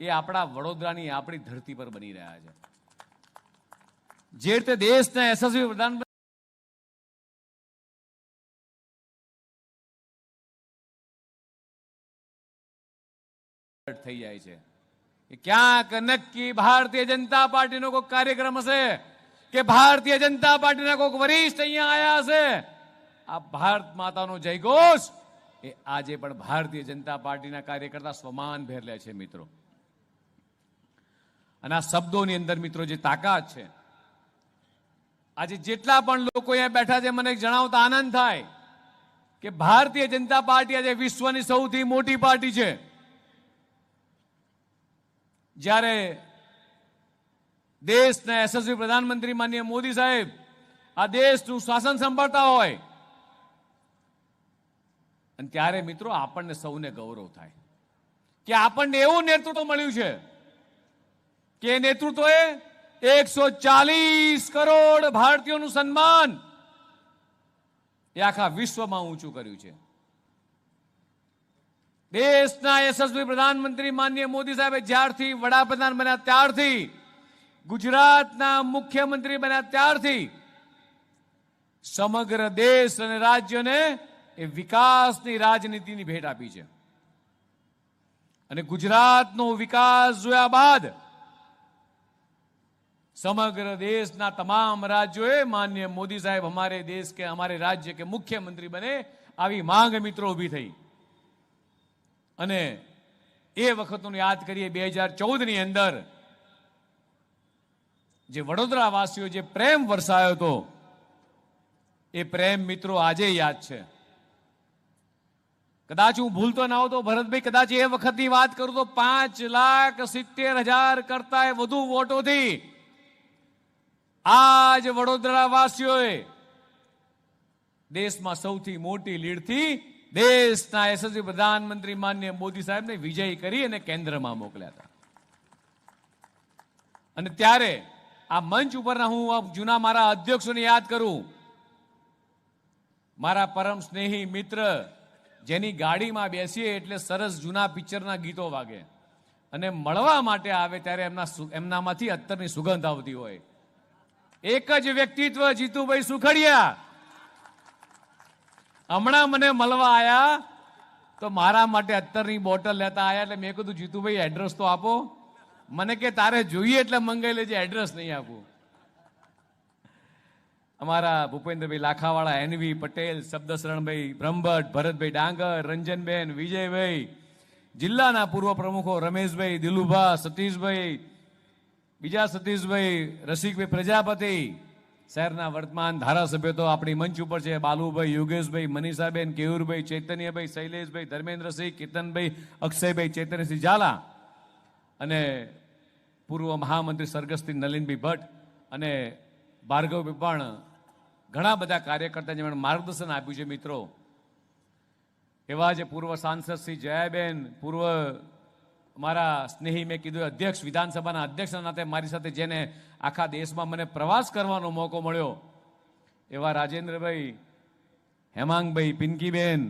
એ આપણા વડોદરાની આપણી ધરતી પર બની રહ્યા છે. જે રીતે દેશના યશસ્વી પ્રધાન થઈ જાય છે. ક્યાંક નક્કી ભારતીય જનતા પાર્ટીનો કોઈ કાર્યક્રમ હશે? કે ભારતીય જનતા પાર્ટીના કોઈક વરિષ્ઠ અહીંયા આયા હશે? આ ભારત માતાનો જયઘોષ! એ આજે પણ ભારતીય જનતા પાર્ટીના કાર્યકર્તા સ્વમાન ભેર લે છે મિત્રો. અને આ શબ્દોની અંદર મિત્રો જે તાકાત છે, આજે જેટલા પણ લોકો અહીંયા બેઠા છે, મને જણાવતા આનંદ થાય કે ભારતીય જનતા પાર્ટી આજે વિશ્વની સૌથી મોટી પાર્ટી છે. જ્યારે દેશના યશસ્વી પ્રધાનમંત્રી માનીય મોદી સાહેબ આ દેશનું શાસન સંભાળતા હોય, અને ત્યારે મિત્રો આપણને સૌને ગૌરવ થાય કે આપણને એવું નેતૃત્વ મળ્યું છે કે નેતૃત્વએ એકસો ચાલીસ કરોડ ભારતીયોનું સન્માન એ આખા વિશ્વમાં ઊંચું કર્યું છે. દેશના યશસ્વી પ્રધાનમંત્રી માનનીય મોદી સાહેબે જ્યારથી વડાપ્રધાન બન્યા ત્યારથી, ગુજરાતના મુખ્યમંત્રી બન્યા ત્યારથી, સમગ્ર દેશ અને રાજ્યને એ વિકાસની રાજનીતિની ભેટ આપી છે. અને ગુજરાતનો વિકાસ જોયા બાદ સમગ્ર દેશના તમામ રાજ્યોએ માન્ય મોદી સાહેબ અમારે દેશ કે અમારે રાજ્ય કે મુખ્યમંત્રી બને આવી માંગ મિત્રો ઊભી થઈ. અને એ વખતનું યાદ કરીએ બે હજાર ચૌદની અંદર જે વડોદરા વાસીઓ જે પ્રેમ વરસાયો હતો, એ પ્રેમ મિત્રો આજે યાદ છે. કદાચ હું ભૂલતો ના હોતો ભરતભાઈ, કદાચ એ વખતની વાત કરું તો પાંચ લાખ સિત્તેર હજાર કરતા વધુ વોટોથી આજ વડોદરા વાસીઓએ દેશમાં સૌથી મોટી લીડથી દેશના યશસ્વી પ્રધાનમંત્રી માન્ય મોદી સાહેબને વિજય કરી અને કેન્દ્રમાં મોકલ્યા હતા. અને ત્યારે આ મંચ ઉપરના હું જૂના મારા અધ્યક્ષોને યાદ કરું. મારા પરમ સ્નેહી મિત્ર જેની ગાડીમાં બેસીએ એટલે સરસ જૂના પિક્ચરના ગીતો વાગે. અને મળવા માટે આવે ત્યારે એમના એમનામાંથી અત્તરની સુગંધ આવતી હોય. એક જ વ્યક્તિત્વ જીતુભાઈ સુખડિયા. હમણાં મને મળવા આવ્યા તો મારા માટે અત્તરની બોટલ લેતા આવ્યા એટલે મેં કીધું, જીતુભાઈ એડ્રેસ તો આપો. મને કે, તારે જોઈએ એટલે મંગાઈ લેજે એડ્રેસ નહીં આપું. અમારા ભૂપેન્દ્રભાઈ લાખાવાળા, એનવી પટેલ, શબ્દશરણભાઈ બ્રહ્મભટ્ટ, ભરતભાઈ ડાંગર, રંજનબેન, વિજયભાઈ, જિલ્લાના પૂર્વ પ્રમુખો રમેશભાઈ, દિલુભા, સતીશભાઈ બીજા સતીશભાઈ, રસિકભાઈ પ્રજાપતિ, શહેરના વર્તમાન ધારાસભ્યો તો આપણી મંચ ઉપર છે. બાલુભાઈ, યોગેશભાઈ, મનીષાબેન, કેયુરભાઈ, ચૈતન્યભાઈ, શૈલેષભાઈ ધર્મેન્દ્રસિંહ કેતનભાઈ અક્ષયભાઈ, ચૈતન્યસિંહ ઝાલા અને પૂર્વ મહામંત્રી સ્વર્ગસ્થી નલિનભાઈ ભટ્ટ અને ભાર્ગવભાઈ પણ ઘણા બધા કાર્યકર્તા જેમણે માર્ગદર્શન આપ્યું છે મિત્રો. એવા જે પૂર્વ સાંસદ શ્રી જયાબેન, પૂર્વ મારા સ્નેહી મેં કીધું, અધ્યક્ષ, વિધાનસભાના અધ્યક્ષના નાતે મારી સાથે જેને આખા દેશમાં મને પ્રવાસ કરવાનો મોકો મળ્યો, એવા રાજેન્દ્રભાઈ, હેમાંગભાઈ પિંકીબેન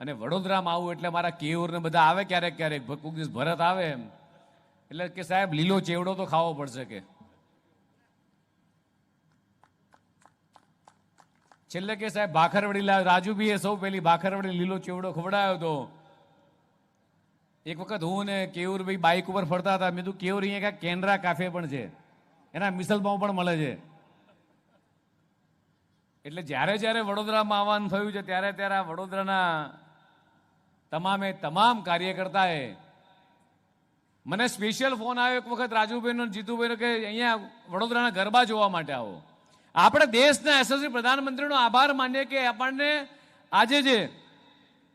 અને વડોદરામાં આવું એટલે મારા કેવરને બધા આવે ક્યારેક ક્યારેક કોઈક દિવસ ભરત આવે એમ. એટલે કે સાહેબ, લીલો ચેવડો તો ખાવો પડશે કે. છેલ્લે કે સાહેબ ભાખરવડી લાવ રાજુભાઈએ સૌ પેલી ભાખરવડી લીલો ચેવડો ખવડાયો હતો એક વખત હું ને કેવુરભાઈ બાઇક ઉપર ફરતા હતા. મેં કીધું કેવુર અહીંયા કાંઈક કેનરા કાફે પણ છે. એના મિસલ પાઉં પણ મળે છે. એટલે જ્યારે જ્યારે વડોદરામાં આવવાનું થયું છે, ત્યારે ત્યારે વડોદરાના તમામે તમામ કાર્યકર્તાએ મને સ્પેશિયલ ફોન આવ્યો એક વખત રાજુભાઈનો જીતુભાઈનો કે, અહીંયા વડોદરાના ગરબા જોવા માટે આવો. આપણે દેશના યશસ્વી પ્રધાનમંત્રીનો આભાર માનીએ કે આપણને આજે જે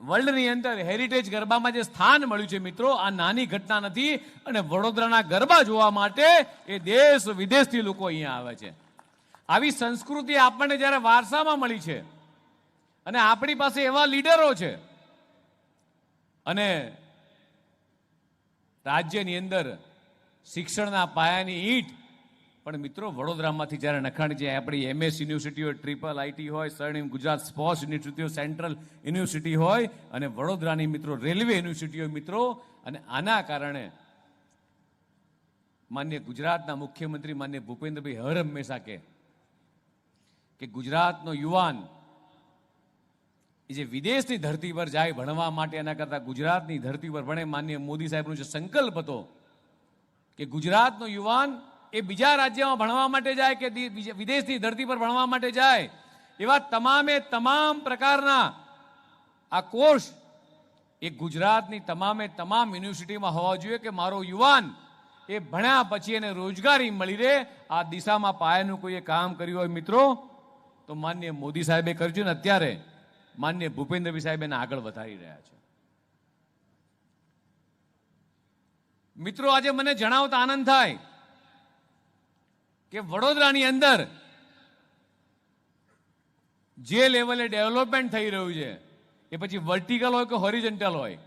વર્લ્ડની અંદર હેરિટેજ ગરબામાં જે સ્થાન મળ્યું છે મિત્રો, આ નાની ઘટના નથી, અને વડોદરાના ગરબા જોવા માટે એ દેશ વિદેશથી લોકો અહીંયા આવે છે. આવી સંસ્કૃતિ આપણને જ્યારે વારસામાં મળી છે, અને આપણી પાસે એવા લીડરો છે, અને રાજ્યની અંદર શિક્ષણના પાયાની ઈંટ પણ મિત્રો, વડોદરામાંથી જ્યારે નખાણી છે આપણી એમએસ યુનિવર્સિટી હોય ટ્રિપલ આઈટી હોય Swarnim Gujarat sports university central university હોય, અને વડોદરાની મિત્રો રેલવે યુનિવર્સિટી હોય મિત્રો, અને આના કારણે માન્ય ગુજરાતના મુખ્યમંત્રી માન્ય ભૂપેન્દ્રભાઈ હર હંમેશા કહે કે ગુજરાતનો યુવાન જે વિદેશની ધરતી પર જાય ભણવા માટે, એના કરતાં ગુજરાતની ધરતી પર ભણે, માન્ય મોદી સાહેબનો જે સંકલ્પ હતો કે ગુજરાતનો યુવાન એ બીજા રાજ્યમાં ભણવા માટે જાય કે વિદેશની ધરતી પર ભણવા માટે જાય, એવા તમામે તમામ પ્રકારના આ કોર્સ એ ગુજરાતની તમામે તમામ યુનિવર્સિટીમાં હોવા જોઈએ કે મારો યુવાન એ ભણ્યા પછી એને રોજગારી મળી રહે. આ દિશામાં પાયાનું કોઈએ કામ કર્યું હોય મિત્રો, તો માન્ય મોદી સાહેબે કર્યું ને અત્યારે માન્ય ભૂપેન્દ્રભાઈ સાહેબ એને આગળ વધારી રહ્યા છે. મિત્રો, આજે મને જણાવતા આનંદ થાય. કે વડોદરાની અંદર જે લેવલે ડેવલપમેન્ટ થઈ રહ્યું છે, એ પછી વર્ટિકલ હોય કે હોરિજન્ટલ હોય,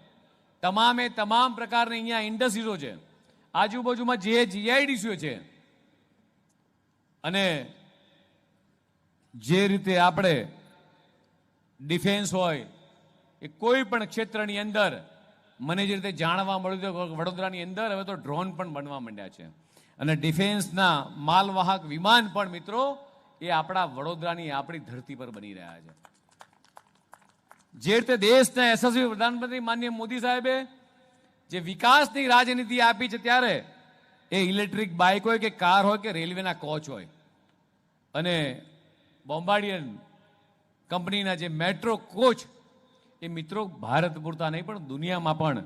તમામે તમામ પ્રકારની અહીંયા ઇન્ડસ્ટ્રીઝો છે, આજુબાજુમાં જે જીઆઈડીસીઓ છે, અને જે રીતે આપણે ડિફેન્સ હોય, એ કોઈ પણ ક્ષેત્રની અંદર, મને જે રીતે જાણવા મળ્યું કે વડોદરાની અંદર, હવે તો ડ્રોન પણ બનવા માંડ્યા છે. અને ડિફેન્સના માલવાહક વિમાન પણ મિત્રો, એ આપણા વડોદરાની આપણી ધરતી પર બની રહ્યા છે. જે રીતે દેશના યશસ્વી પ્રધાનમંત્રી માનનીય મોદી સાહેબે જે વિકાસની રાજનીતિ આપી છે ત્યારે એ ઇલેક્ટ્રિક બાઇક હોય કે કાર હોય કે રેલવેના કોચ હોય અને બોમ્બાર્ડિયન કંપનીના જે મેટ્રો કોચ, એ મિત્રો ભારત પૂરતા નહીં પણ દુનિયામાં પણ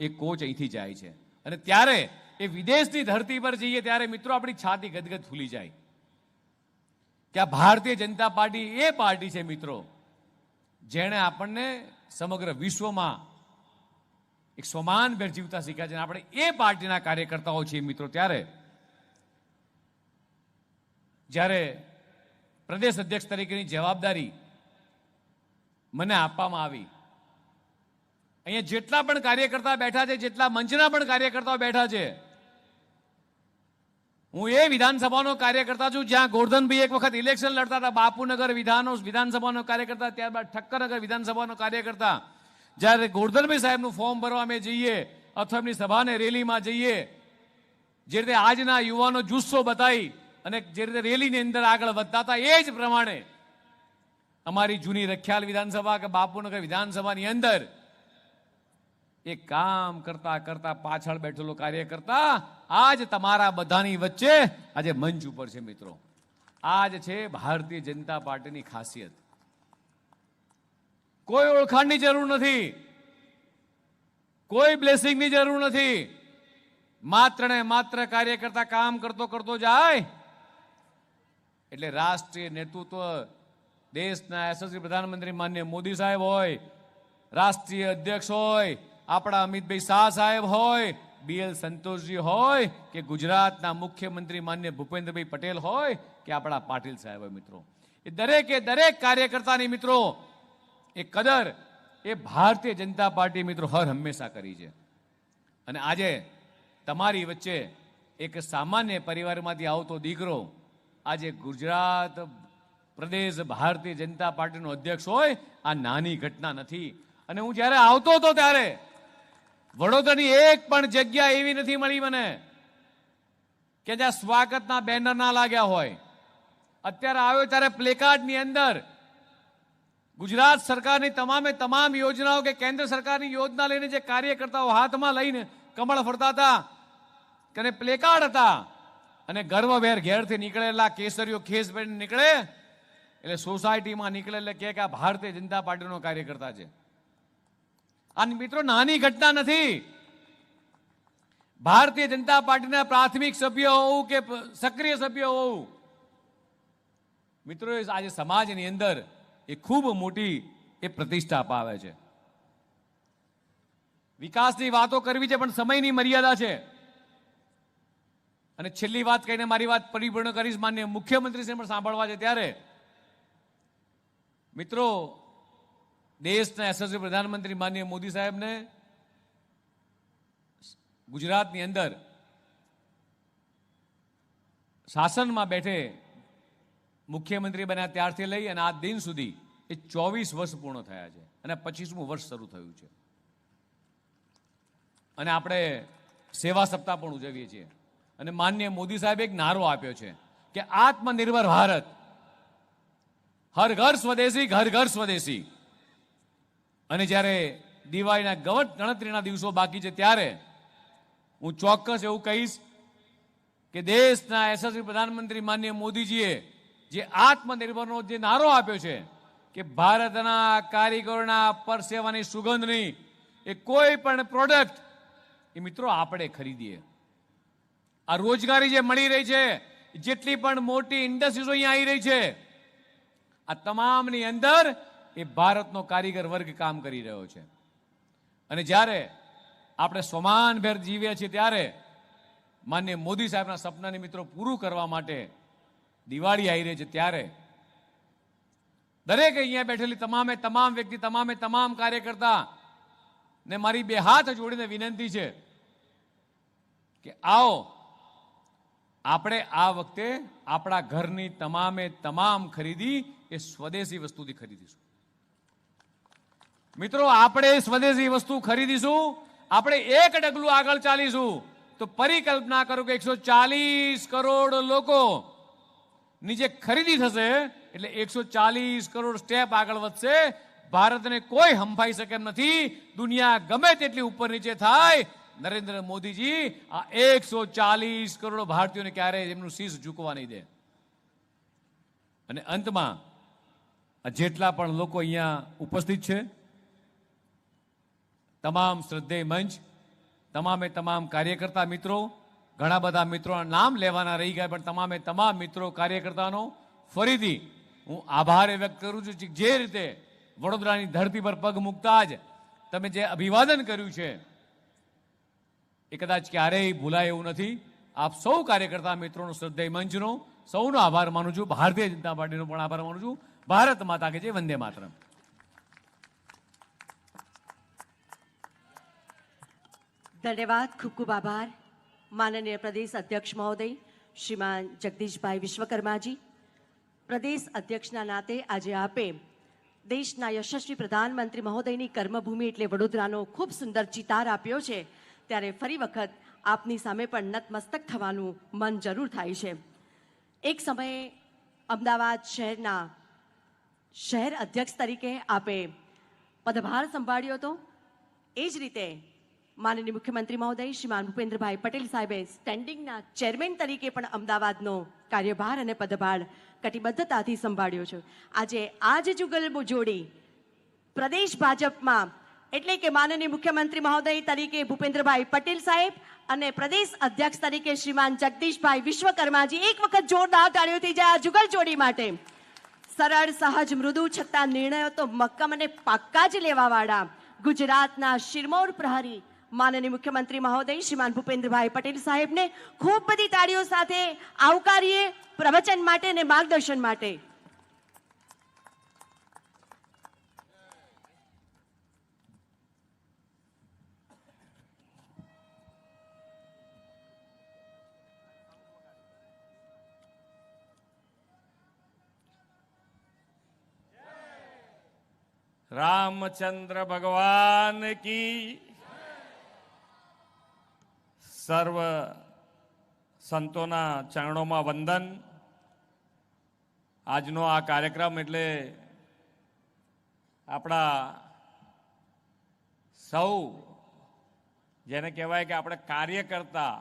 એ કોચ અહીંથી જાય છે. અને ત્યારે એ વિદેશની ધરતી પર જઈએ ત્યારે મિત્રો આપણી છાતી ગદગદ ફૂલી જાય. કે આ ભારતીય જનતા પાર્ટી એ પાર્ટી છે મિત્રો, જેણે આપણને સમગ્ર વિશ્વમાં એક સમાન ભેર જીવતા શીખ્યા છે આપણે એ પાર્ટીના કાર્યકર્તાઓ છીએ મિત્રો ત્યારે. જ્યારે પ્રદેશ અધ્યક્ષ તરીકેની જવાબદારી મને આપવામાં આવી, અહીંયા જેટલા પણ કાર્યકર્તા બેઠા છે, જેટલા મંચના પણ કાર્યકર્તાઓ બેઠા છે હું એ વિધાનસભાનો કાર્યકર્તા છું, જ્યાં ગોરધનભાઈ એક વખત ઇલેક્શન લડતા હતા, બાપુનગર વિધાનો વિધાનસભાનો કાર્યકર્તા, ત્યારબાદ ઠક્કરનગર વિધાનસભાનો કાર્યકર્તા. જ્યારે ગોરધનભાઈ સાહેબનું ફોર્મ ભરવા અમે જઈએ અથવા એમની સભાને રેલીમાં જઈએ, જે રીતે આજના યુવાનો જુસ્સો બતાવી અને જે રીતે રેલીની અંદર આગળ વધતા હતા, એ જ પ્રમાણે અમારી જૂની રખિયાલ વિધાનસભા કે બાપુનગર વિધાનસભાની અંદર એ કામ કરતા કરતા પાછળ બેઠેલો કાર્ય કરતા આજ તમારા બધાની વચ્ચે આજે મંચ ઉપર છે મિત્રો. આજ છે ભારતીય જનતા પાર્ટીની ખાસિયત. કોઈ ઓળખાણની જરૂર નથી. કોઈ બ્લેસિંગની જરૂર નથી. માત્ર ને માત્ર કાર્ય કરતા કામ કરતો કરતો જાય. એટલે રાષ્ટ્રીય નેતૃત્વ દેશના યશસ્વી પ્રધાનમંત્રી માન્ય મોદી સાહેબ હોય, રાષ્ટ્રીય અધ્યક્ષ હોય આપણા અમિતભાઈ શાહ સાહેબ હોય બીએલ સંતોષજી હોય, કે ગુજરાતના મુખ્યમંત્રી માન્ય ભૂપેન્દ્રભાઈ પટેલ હોય, કે આપણા પાટીલ સાહેબ હોય મિત્રો. એ દરેકે દરેક કાર્યકર્તાની મિત્રો, એ કદર, એ ભારતીય જનતા પાર્ટી મિત્રો હર હંમેશા કરી છે. અને આજે તમારી વચ્ચે એક સામાન્ય પરિવારમાંથી આવતો દીકરો આજે ગુજરાત પ્રદેશ ભારતીય જનતા પાર્ટીનો અધ્યક્ષ હોય, આ નાની ઘટના નથી. અને હું જ્યારે આવતો હતો ત્યારે વડોદરાની એક પણ જગ્યા એવી નથી મળી મને કે જ્યાં સ્વાગતના બેનર ના લાગ્યા હોય. અત્યારે આવ્યો ત્યારે પ્લેકાર્ડની અંદર ગુજરાત સરકારની તમામે તમામ યોજનાઓ કે કેન્દ્ર સરકારની યોજના લઈને જે કાર્યકર્તાઓ હાથમાં લઈને કમળ ફરતા હતા કે પ્લેકાર્ડ હતા અને ગર્વભેર ઘેરથી નીકળેલા કેસરીઓ ખેસ નીકળે, એટલે સોસાયટીમાં નીકળે એટલે કે આ ભારતીય જનતા પાર્ટીનો કાર્યકર્તા છે. આ મિત્રો, નાની ઘટના નથી. ભારતીય જનતા પાર્ટીના પ્રાથમિક સભ્ય હોવું કે સક્રિય સભ્ય હોવું? મિત્રો આજે સમાજની અંદર એ ખૂબ મોટી એ પ્રતિષ્ઠા અપાવે છે. વિકાસની વાતો કરવી છે, પણ સમયની મર્યાદા છે. અને છેલ્લી વાત કહીને મારી વાત પરિપૂર્ણ કરીશ, માન્ય મુખ્યમંત્રીશ્રી પણ સાંભળવા છે ત્યારે. મિત્રો દેશના યશસ્વી પ્રધાનમંત્રી માનનીય મોદી સાહેબને ગુજરાતની અંદર શાસનમાં બેઠે મુખ્યમંત્રી બન્યા ત્યારથી લઈ અને આ દિન સુધી એ ચોવીસ વર્ષ પૂર્ણ થયા છે અને પચીસમું વર્ષ શરૂ થયું છે. અને આપણે સેવા સપ્તાહ પણ ઉજવીએ છીએ. અને માન્ય મોદી સાહેબે એક નારો આપ્યો છે કે આત્મનિર્ભર ભારત. હર ઘર સ્વદેશી, ઘર ઘર સ્વદેશી. અને જ્યારે દિવાળીના ગવટ ગણતરીના દિવસો બાકી છે ત્યારે હું ચોક્કસ એવું કહીશ કે દેશના યશસ્વી પ્રધાનમંત્રી માન્ય મોદીજીએ જે આત્મનિર્ભરનો જે નારો આપ્યો છે કે ભારતના કારીગરોના પરસેવાની સુગંધની એ કોઈ પણ પ્રોડક્ટ એ મિત્રો આપણે ખરીદીએ. આ રોજગારી જે મળી રહી છે, જેટલી પણ મોટી ઇન્ડસ્ટ્રીઝો અહીંયા આવી રહી છે, આ તમામની અંદર એ ભારતનો કારીગર વર્ગ કામ કરી રહ્યો છે. અને જ્યારે આપણે સમાનભેર જીવીએ છીએ ત્યારે માન્ય મોદી સાહેબના સપનાને મિત્રો પૂરું કરવા માટે દિવાળી આવી રહી છે ત્યારે દરેક અહીંયા બેઠેલી તમામે તમામ વ્યક્તિ, તમામે તમામ કાર્યકર્તા ને મારી બે હાથ જોડીને વિનંતી છે કે આવો, આપણે આ વખતે આપણા ઘરની તમામે તમામ ખરીદી એ સ્વદેશી વસ્તુથી ખરીદીશું. મિત્રો, આપણે સ્વદેશી વસ્તુ ખરીદીશું, આપણે એક ડગલું આગળ ચાલીશું. તો પરિકલ્પના કરો કે એકસો ચાલીસ કરોડ લોકો ની જે ખરીદી થશે, એટલે એકસો ચાલીસ કરોડ સ્ટેપ આગળ વધશે. ભારતને કોઈ હંફાઈ શકે એમ નથી. દુનિયા ગમે તેટલી ઉપર નીચે થાય. નરેન્દ્ર મોદીજી, આ એકસો ચાલીસ કરોડ ભારતીયોને ક્યારેય એમનું શીશ ઝૂકવા નહીં દે. અને અંતમાં જેટલા પણ લોકો અહીંયા ઉપસ્થિત છે તમામ શ્રદ્ધેય મંચ, તમામે તમામ કાર્યકર્તા મિત્રો, ઘણા બધા મિત્રોના નામ લેવાના રહી ગયા, પણ તમામે તમામ મિત્રો કાર્યકર્તાનો ફરીથી હું આભાર વ્યક્ત કરું છું. જે રીતે વડોદરાની ધરતી પર પગ મૂકતા જ તમે જે અભિવાદન કર્યું છે, એ કદાચ ક્યારેય ભૂલાય એવું નથી. આપ સૌ કાર્યકર્તા મિત્રોનો શ્રદ્ધેય મંચનો સૌનો આભાર માનું છું. ભારતીય જનતા પાર્ટીનો પણ આભાર માનું છું. ભારત માતા કે જે વંદે માતરમ. ધન્યવાદ, ખૂબ ખૂબ આભાર. માનનીય પ્રદેશ અધ્યક્ષ મહોદય, શ્રીમાન જગદીશભાઈ વિશ્વકર્માજી. પ્રદેશ અધ્યક્ષના નાતે આજે આપે દેશના યશસ્વી પ્રધાનમંત્રી મહોદયની કર્મભૂમિ એટલે વડોદરાનો ખૂબ સુંદર ચિતાર આપ્યો છે. ત્યારે ફરી વખત આપની સામે પણ નતમસ્તક થવાનું મન જરૂર થાય છે. એક સમયે અમદાવાદ શહેરના શહેર અધ્યક્ષ તરીકે આપે પદભાર સંભાળ્યો હતો. એ જ રીતે માનનીય મુખ્યમંત્રી મહોદય, શ્રીમાન ભૂપેન્દ્રભાઈ પટેલ સાહેબે સ્ટેન્ડિંગના ચેરમેન તરીકે પણ અમદાવાદનો કાર્યભાર અને પદભાર કટિબદ્ધતાથી સંભાળ્યો છે. આજે આ જ જુગલ જોડી પ્રદેશ ભાજપમાં એટલે કે માનનીય મુખ્યમંત્રી મહોદય તરીકે ભૂપેન્દ્રભાઈ પટેલ સાહેબ અને પ્રદેશ અધ્યક્ષ તરીકે શ્રીમાન જગદીશભાઈ વિશ્વકર્માજી એક વખત જોરદાર તાળીઓથી જાય આ જુગલ જોડી માટે સરળ, સહજ, મૃદુ છતાં નિર્ણયો તો મક્કમ અને પાક્કા જ લેવાવાળા ગુજરાતના શિરમોર પ્રહરી માનનીય મુખ્યમંત્રી મહોદય શ્રીમાન ભૂપેન્દ્રભાઈ પટેલ સાહેબને ખૂબ બધી તાળીઓ સાથે આવકારીએ પ્રવચન માટે અને માર્ગદર્શન માટે. રામચંદ્ર ભગવાન કી સર્વ સંતોના ચરણોમાં વંદન. આજનો આ કાર્યક્રમ એટલે આપણા સૌ, જેને કહેવાય કે આપણે કાર્યકર્તા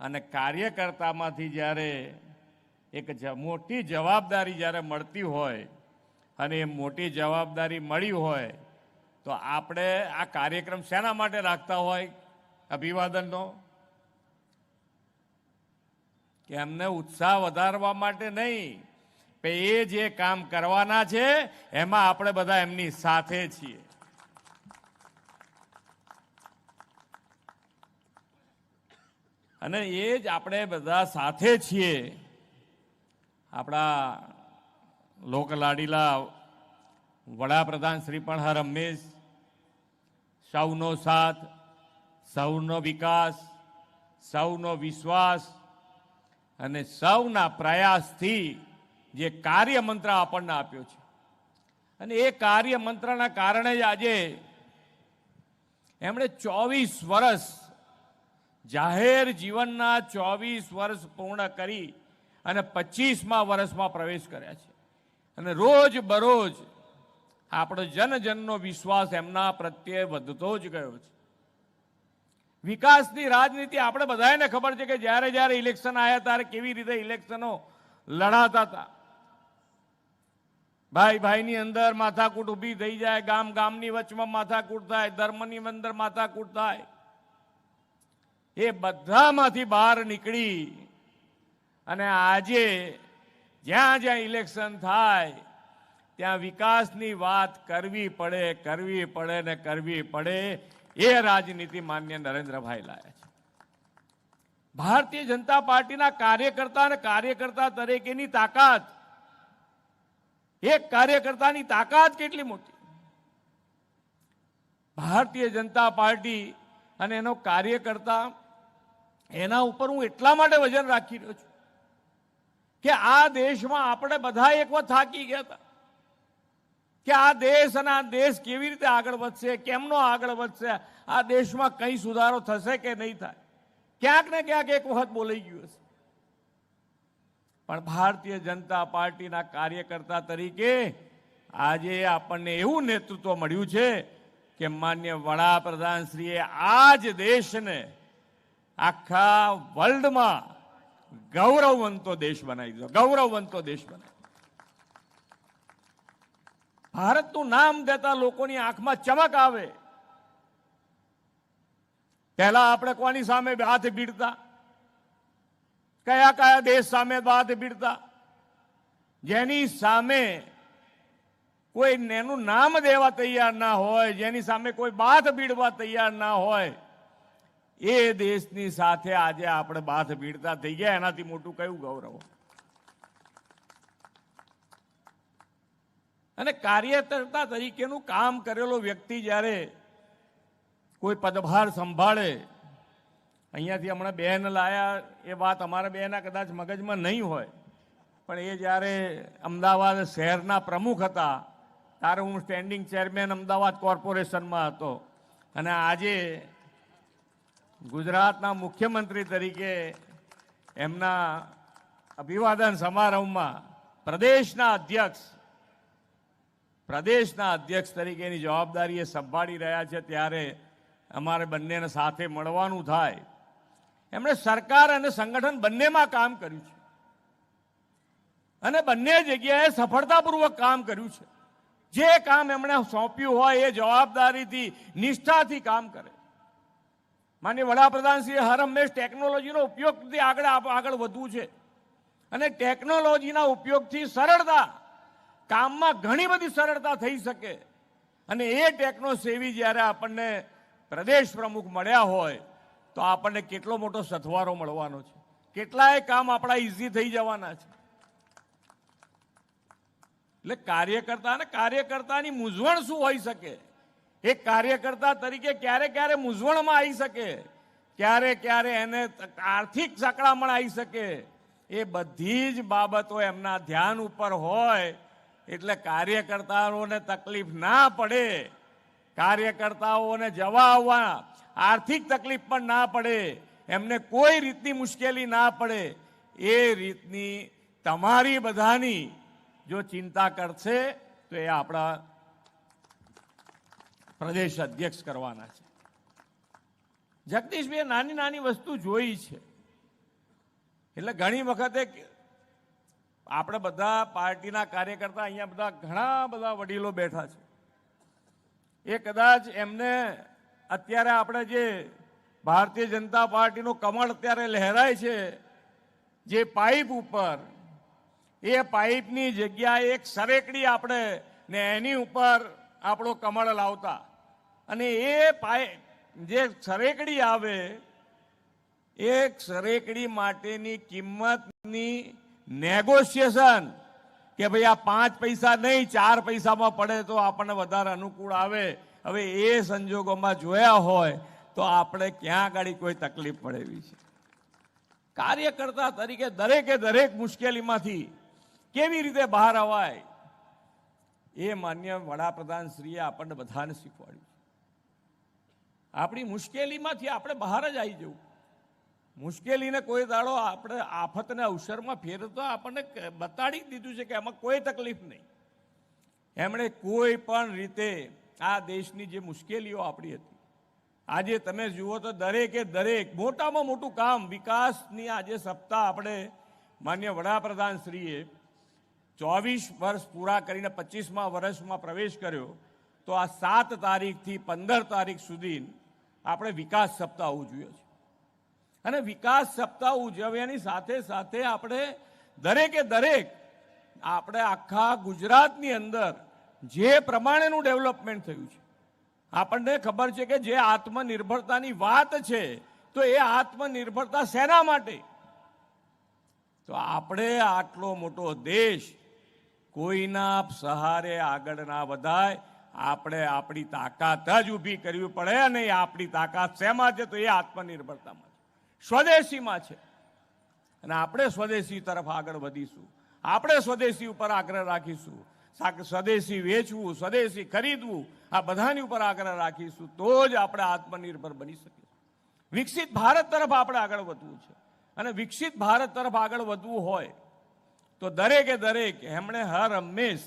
અને કાર્યકર્તામાંથી જ્યારે એક મોટી જવાબદારી જ્યારે મળતી હોય અને એ મોટી જવાબદારી મળી હોય, તો આપણે આ કાર્યક્રમ શેના માટે રાખતા હોય? અભિવાદનનો? કે એમને ઉત્સાહ વધારવા માટે નહીં. પણ એ જે કામ કરવાના છે, એમાં આપણે બધા એમની સાથે છીએ. અને એ જ આપણે બધા સાથે છીએ. આપણા લોકલાડીલા વડાપ્રધાન શ્રી પણ હર હંમેશ, સૌનો સાથ, સૌનો વિકાસ, સૌનો વિશ્વાસ અને સૌના પ્રયાસથી જે કાર્ય મંત્ર આપણને આપ્યો છે. અને એ કાર્ય મંત્રના કારણે જ આજે એમણે ચોવીસ વર્ષ જાહેર જીવનના ચોવીસ વર્ષ પૂર્ણ કરી અને પચીસમા વર્ષમાં પ્રવેશ કર્યા છે. અને રોજ બરોજ આપણો જનજનનો વિશ્વાસ એમના પ્રત્યે વધતો જ ગયો છે. વિકાસની રાજનીતિ આપણે બધાને ખબર છે કે જ્યારે જ્યારે ઇલેક્શન આવ્યા ત્યારે કેવી રીતે ઇલેક્શનો લડાતા હતા. ભાઈ ભાઈની અંદર માથાકૂટ ઊભી થઈ જાય, ગામ ગામની વચમાં માથાકૂટ થાય, ધર્મની અંદર માથાકૂટ થાય. એ બધામાંથી બહાર નીકળી અને આજે જ્યાં જ્યાં ઇલેક્શન થાય, ત્યાં વિકાસની વાત કરવી પડે કરવી પડે ને કરવી પડે. એ રાજનીતિ માન્ય નરેન્દ્રભાઈ લાયા છે. ભારતીય જનતા પાર્ટીના કાર્યકર્તા અને કાર્યકર્તા તરીકેની તાકાત, એક કાર્યકર્તાની તાકાત કેટલી મોટી? ભારતીય જનતા પાર્ટી અને એનો કાર્યકર્તા, એના ઉપર હું એટલા માટે વજન રાખી રહ્યો છું કે આ દેશમાં આપણે બધા એક વખત થાકી ગયા હતા. કે આ દેશ અને આ દેશ કેવી રીતે આગળ વધશે, કેમનો આગળ વધશે, આ દેશમાં કંઈ સુધારો થશે કે નહીં થાય? ક્યાંક ને ક્યાંક એક વખત બોલાઈ ગયું હશે. પણ ભારતીય જનતા પાર્ટીના કાર્યકર્તા તરીકે આજે આપણને એવું નેતૃત્વ મળ્યું છે કે માન્ય વડાપ્રધાનશ્રીએ આ જ દેશને આખા વર્લ્ડમાં ગૌરવવંતો દેશ બનાવી દીધો. ગૌરવવંતો દેશ બનાવી ભારતનું નામ દેતા લોકોની આંખમાં ચમક આવે. પહેલા આપણે કોની સામે હાથ ભીડતા કયા કયા દેશ સામે હાથ ભીડતા જેની સામે કોઈ એનું નામ દેવા તૈયાર ના હોય, જેની સામે કોઈ બાથ ભીડવા તૈયાર ના હોય, એ દેશની સાથે આજે આપણે બાથ ભીડતા થઈ ગયા. એનાથી મોટું કયું ગૌરવ? અને કાર્યકર્તા તરીકેનું કામ કરેલો વ્યક્તિ જ્યારે કોઈ પદભાર સંભાળે, અહીંયાથી હમણાં બેન લાયા એ વાત અમારા બેના કદાચ મગજમાં નહીં હોય, પણ એ જ્યારે અમદાવાદ શહેરના પ્રમુખ હતા, ત્યારે હું સ્ટેન્ડિંગ ચેરમેન અમદાવાદ કોર્પોરેશનમાં હતો. અને આજે ગુજરાતના મુખ્યમંત્રી તરીકે એમના અભિવાદન સમારંભમાં પ્રદેશના અધ્યક્ષ પ્રદેશના અધ્યક્ષ તરીકેની જવાબદારી એ સંભાળી રહ્યા છે ત્યારે અમારે બંનેને સાથે મળવાનું થાય. એમણે સરકાર અને સંગઠન બંનેમાં કામ કર્યું છે. અને બંને જગ્યાએ સફળતાપૂર્વક કામ કર્યું છે. જે કામ એમણે સોંપ્યું હોય એ જવાબદારીથી, નિષ્ઠાથી કામ કરે. માન્ય વડાપ્રધાન શ્રી હર હંમેશ ટેકનોલોજીનો ઉપયોગથી આગળ આગળ વધવું છે. અને ટેકનોલોજીના ઉપયોગથી સરળતા કામમાં ઘણી બધી સરળતા થઈ શકે. અને એ ટેકનો સેવી જ્યારે આપણને પ્રદેશ પ્રમુખ મળ્યા હોય, તો આપણને કેટલો મોટો સથવારો મળવાનો છે. કેટલાય કામ આપણા ઇઝી થઈ જવાના છે. એટલે કાર્યકર્તા અને કાર્યકર્તાની મૂંઝવણ શું હોઈ શકે? એક કાર્યકર્તા તરીકે ક્યારે ક્યારે મૂંઝવણમાં આવી શકે? ક્યારે ક્યારે એને આર્થિક સંકળામણ આવી શકે? એ બધી જ બાબતો એમના ધ્યાન ઉપર હોય એટલે કાર્યકર્તાઓને તકલીફ ના પડે. કાર્યકર્તાઓને જવા આવવા આર્થિક તકલીફ પણ ના પડે. એમને કોઈ રીતની મુશ્કેલી ના પડે. એ રીતની તમારી બધાની જો ચિંતા કરશે, તો એ આપણા પ્રદેશ અધ્યક્ષ કરવાના છે. જગદીશભાઈ નાની નાની વસ્તુ જોઈ છે. એટલે ઘણી વખતે આપણે બધા પાર્ટીના કાર્યકર્તા અહીંયા બધા ઘણા બધા વડીલો બેઠા છે. એ કદાચ એમને અત્યારે આપણે જે ભારતીય જનતા પાર્ટીનું કમળ અત્યારે લહેરાય છે, જે પાઇપ ઉપર, એ પાઇપની જગ્યાએ એક સરેકડી આપણે ને એની ઉપર આપણો કમળ લાવતા. અને એ પાઇપ, જે સરેકડી આવે, એક સરેકડી માટેની કિંમતની નેગોશિએશન કે ભાઈ આ પાંચ પૈસા નહીં, ચાર પૈસામાં પડે તો આપણને વધારે અનુકૂળ આવે. હવે એ સંજોગોમાં જોયા હોય તો આપણે ક્યાં આગળ કોઈ તકલીફ પડે એવી છે. કાર્યકર્તા તરીકે દરેકે દરેક મુશ્કેલીમાંથી કેવી રીતે બહાર અવાય? એ માન્ય વડાપ્રધાન શ્રીએ આપણને બધાને શીખવાડ્યું આપણી મુશ્કેલીમાંથી આપણે બહાર જ આવી જવું. મુશ્કેલીને કોઈ દાડો આપણે આફતને અવસરમાં ફેરવતો આપણને બતાડી દીધું છે કે એમાં કોઈ તકલીફ નહીં. એમણે કોઈ પણ રીતે આ દેશની જે મુશ્કેલીઓ આપણી હતી. આજે તમે જુઓ તો દરેકે દરેક મોટામાં મોટું કામ વિકાસની આજે સપ્તાહ આપણે માન્ય વડાપ્રધાન શ્રીએ ચોવીસ વર્ષ પૂરા કરીને પચીસમા વર્ષમાં પ્રવેશ કર્યો તો આ સાત તારીખથી પંદર તારીખ સુધી આપણે વિકાસ સપ્તાહ ઉજવ્યો છે. અને વિકાસ સપ્તાહ ઉજવ્યાની સાથે સાથે આપણે દરેકે દરેક આપણે આખા ગુજરાતની અંદર જે પ્રમાણેનું ડેવલપમેન્ટ થયું છે, આપણને ખબર છે કે જે આત્મનિર્ભરતાની વાત છે, તો એ આત્મનિર્ભરતા શેના માટે? તો આપણે આટલો મોટો દેશ કોઈના સહારે આગળ ના વધાય, આપણે આપણી તાકાત જ ઊભી કરવી પડે અને આપણી તાકાત શેમાં છે તો એ આત્મનિર્ભરતામાં સ્વદેશીમાં છે. અને આપણે સ્વદેશી તરફ આગળ વધીશું. આપણે સ્વદેશી ઉપર આગ્રહ રાખીશું. સ્વદેશી વેચવું, સ્વદેશી ખરીદવું, આ બધાની ઉપર આગ્રહ રાખીશું, તો જ આપણે આત્મનિર્ભર બની શકીશું. વિકસિત ભારત તરફ આપણે આગળ વધવું છે. અને વિકસિત ભારત તરફ આગળ વધવું હોય, તો દરેકે દરેક, એમણે હર હંમેશ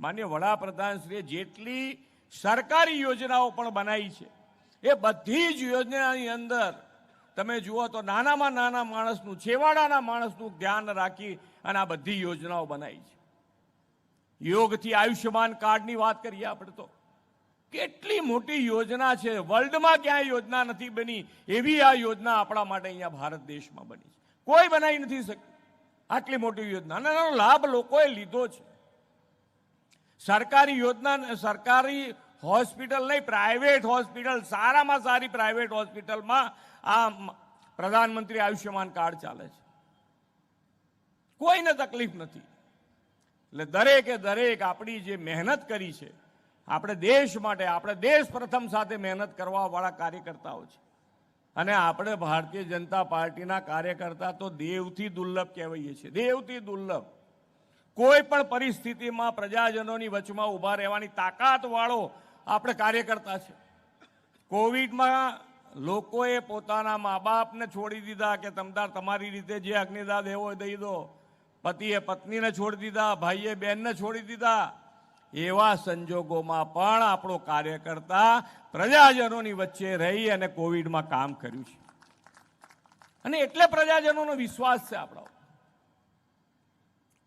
માન્ય વડાપ્રધાનશ્રીએ જેટલી સરકારી યોજનાઓ પણ બનાવી છે, એ બધી જ યોજનાની અંદર તમે જુઓ તો નાનામાં નાના માણસનું, છેવાડાના માણસનું ધ્યાન રાખી અને આ બધી યોજનાઓ બનાવી છે. યોગથી આયુષ્યમાન કાર્ડની વાત કરીએ આપણે તો. કેટલી મોટી યોજના છે. વર્લ્ડમાં ક્યાંય યોજના નથી બની. એવી આ યોજના આપણા માટે અહીંયા ભારત દેશમાં બની છે. કોઈ બનાવી નથી શક્યું. આટલી મોટી યોજના. અને એનો લાભ લોકોએ લીધો છે. સરકારી યોજના, સરકારી હોસ્પિટલ નહીં, પ્રાઇવેટ હોસ્પિટલ, સારામાં સારી પ્રાઇવેટ હોસ્પિટલમાં આ પ્રધાનમંત્રી આયુષ્યમાન કાર્ડ ચાલે છે. કોઈને તકલીફ નથી. એટલે દરેકે દરેક આપણી જે મહેનત કરી છે, આપણે દેશ માટે, આપણે દેશ પ્રથમ સાથે મહેનત કરવાવાળા કાર્યકર્તાઓ છે. અને આપણે ભારતીય જનતા પાર્ટીના કાર્યકર્તા તો દેવથી દુર્લભ કહેવાઈએ છીએ, દેવથી દુર્લભ. કોઈ પણ પરિસ્થિતિમાં પ્રજાજનોની વચમાં ઊભા રહેવાની તાકાતવાળો આપણે કાર્યકર્તા છે. કોવિડમાં લોકોએ પોતાના મા બાપને છોડી દીધા કે તમદાર તમારી રીતે જે અગ્નિદાહ દેવો હોય દઈ દો. પતિએ પત્નીને છોડી દીધા, ભાઈએ બહેનને છોડી દીધા. એવા સંજોગોમાં પણ આપણો કાર્યકર્તા પ્રજાજનોની વચ્ચે રહી અને કોવિડમાં કામ કર્યું છે. અને એટલે પ્રજાજનોનો વિશ્વાસ છે આપણો.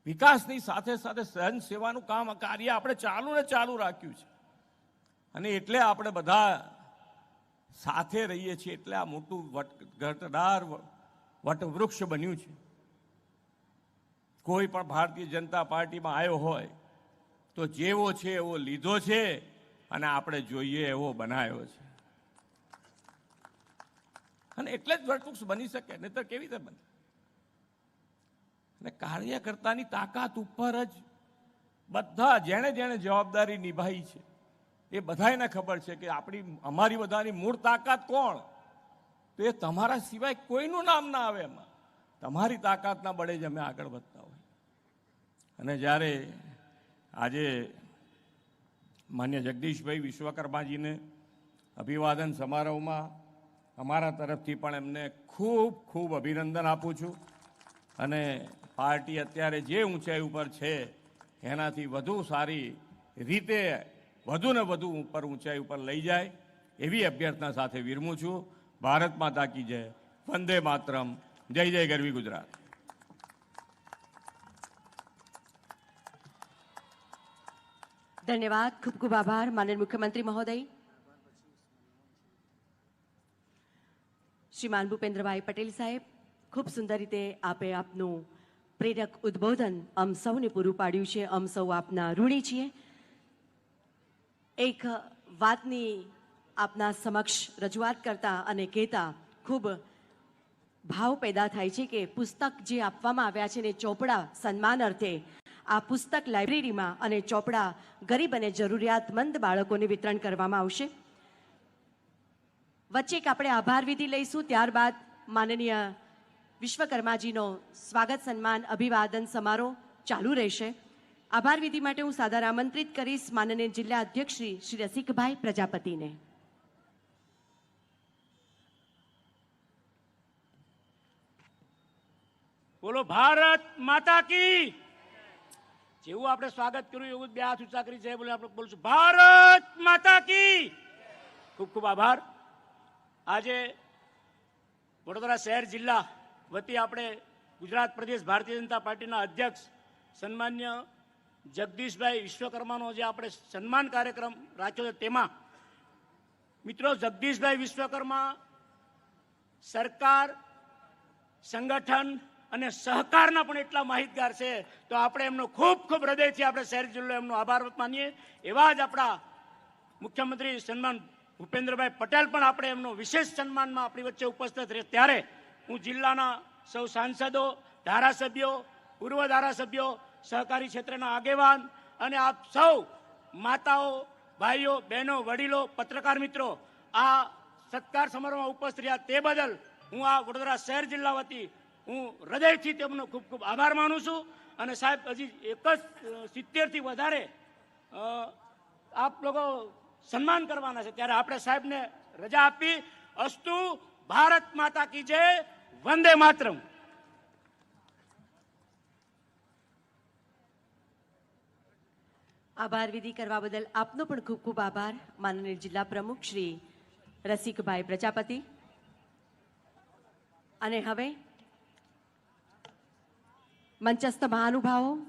વિકાસની સાથે સાથે સહન સેવાનું કામ, કાર્ય આપણે ચાલુ ને ચાલુ રાખ્યું છે. અને એટલે આપણે બધા સાથે રહીએ છીએ એટલે આ મોટું વટ, ઘટદાર વટવૃક્ષ બન્યું છે. કોઈ પણ ભારતીય જનતા પાર્ટીમાં આવ્યો હોય, તો જેવો છે એવો લીધો છે અને આપણે જોઈએ એવો બનાવ્યો છે. અને એટલે જ વટવૃક્ષ બની શકે, નહીતર કેવી રીતે બને? અને કાર્યકર્તાની તાકાત ઉપર જ બધા જેણે જેણે જવાબદારી નિભાવી છે. એ બધાને ખબર છે કે આપણી, અમારી બધાની મૂળ તાકાત કોણ? તો એ તમારા સિવાય કોઈનું નામ ના આવે એમાં. તમારી તાકાતના બળે જ અમે આગળ વધતા હોય. અને જ્યારે આજે માન્ય જગદીશભાઈ વિશ્વકર્માજીને અભિવાદન સમારોહમાં અમારા તરફથી પણ એમને ખૂબ ખૂબ અભિનંદન આપું છું. અને પાર્ટી અત્યારે જે ઊંચાઈ ઉપર છે, એનાથી વધુ સારી રીતે વધુ ને વધુ ઉપર ઊંચાઈ ઉપર લઈ જાય એવી અભ્યર્થના સાથે વિરમું છું. ભારત માતા કી જય. વંદે માતરમ. જય જય ગરવી ગુજરાત. ધન્યવાદ. ખૂબ ખૂબ આભાર. માનનીય મુખ્યમંત્રી મહોદય. શ્રીમાન ભૂપેન્દ્રભાઈ પટેલ સાહેબ, ખૂબ સુંદર રીતે આપે આપનું પ્રેરક ઉદ્બોધન અમ સૌને પૂરું પાડ્યું છે. અમ સૌ આપના ઋણી છીએ. એક વાતની આપના સમક્ષ રજૂઆત કરતા અને કહેતા ખૂબ ભાવ પેદા થાય છે કે પુસ્તક જે આપવામાં આવ્યા છે ને ચોપડા સન્માન અર્થે, આ પુસ્તક લાઇબ્રેરીમાં અને ચોપડા ગરીબ અને જરૂરિયાતમંદ બાળકોને વિતરણ કરવામાં આવશે. વચ્ચે એક આપણે આભાર વિધિ લઈશું. ત્યારબાદ માનનીય વિશ્વકર્માજીનો સ્વાગત સન્માન અભિવાદન સમારોહ ચાલુ રહેશે. આભાર વિધિ માટે હું સાદર આમંત્રિત કરીશ માનનીય જિલ્લા અધ્યક્ષ શ્રી શ્રી રસિકભાઈ પ્રજાપતિને. બોલો, ભારત માતા કી! જેવું આપણે સ્વાગત કર્યું, એવું બે હાથ ઊંચા કરી છે બોલે આપણે બોલશું, ભારત માતા કી! ખૂબ ખૂબ આભાર. આજે વડોદરા શહેર જિલ્લા વતી આપણે ગુજરાત પ્રદેશ ભારતીય જનતા પાર્ટીના અધ્યક્ષ, સન્માન્ય જગદીશભાઈ વિશ્વકર્માનો જે આપણે સન્માન કાર્યક્રમ રાખ્યો છે, તેમાં મિત્રો જગદીશભાઈ વિશ્વકર્મા સરકાર, સંગઠન અને સહકારના પણ એટલા માહિતગાર છે, તો આપણે એમનો ખૂબ ખૂબ હૃદયથી આપણે શહેર જિલ્લો એમનો આભાર માનીએ. એવા જ આપણા મુખ્યમંત્રી સન્માન ભૂપેન્દ્રભાઈ પટેલ પણ આપણે એમનો વિશેષ સન્માનમાં આપણી વચ્ચે ઉપસ્થિત રહે. ત્યારે હું જિલ્લાના સૌ સાંસદો, ધારાસભ્યો, પૂર્વ ધારાસભ્યો સહકારી ક્ષેત્રના આગેવાન અને આપ સૌ માતાઓ, ભાઈઓ, બહેનો, વડીલો, પત્રકાર મિત્રો, આ સત્કાર સમારોહમાં ઉપસ્થિત રહ્યા તે બદલ હું આ વડોદરા શહેર જિલ્લા વતી હું હૃદયથી તેમનો ખૂબ ખૂબ આભાર માનું છું અને સાહેબ, હજી એક જ સિત્તેરથી વધારે આપ લોકો સન્માન કરવાના છે. ત્યારે આપણે સાહેબને રજા આપી. અસ્તુ ભારત માતા કી જય, વંદે માતરમ. આભાર વિધિ કરવા બદલ આપનો પણ ખૂબ ખૂબ આભાર. માનનીય જિલ્લા પ્રમુખ શ્રી રસિકભાઈ પ્રજાપતિ. અને હવે મંચસ્થ મહાનુભાવો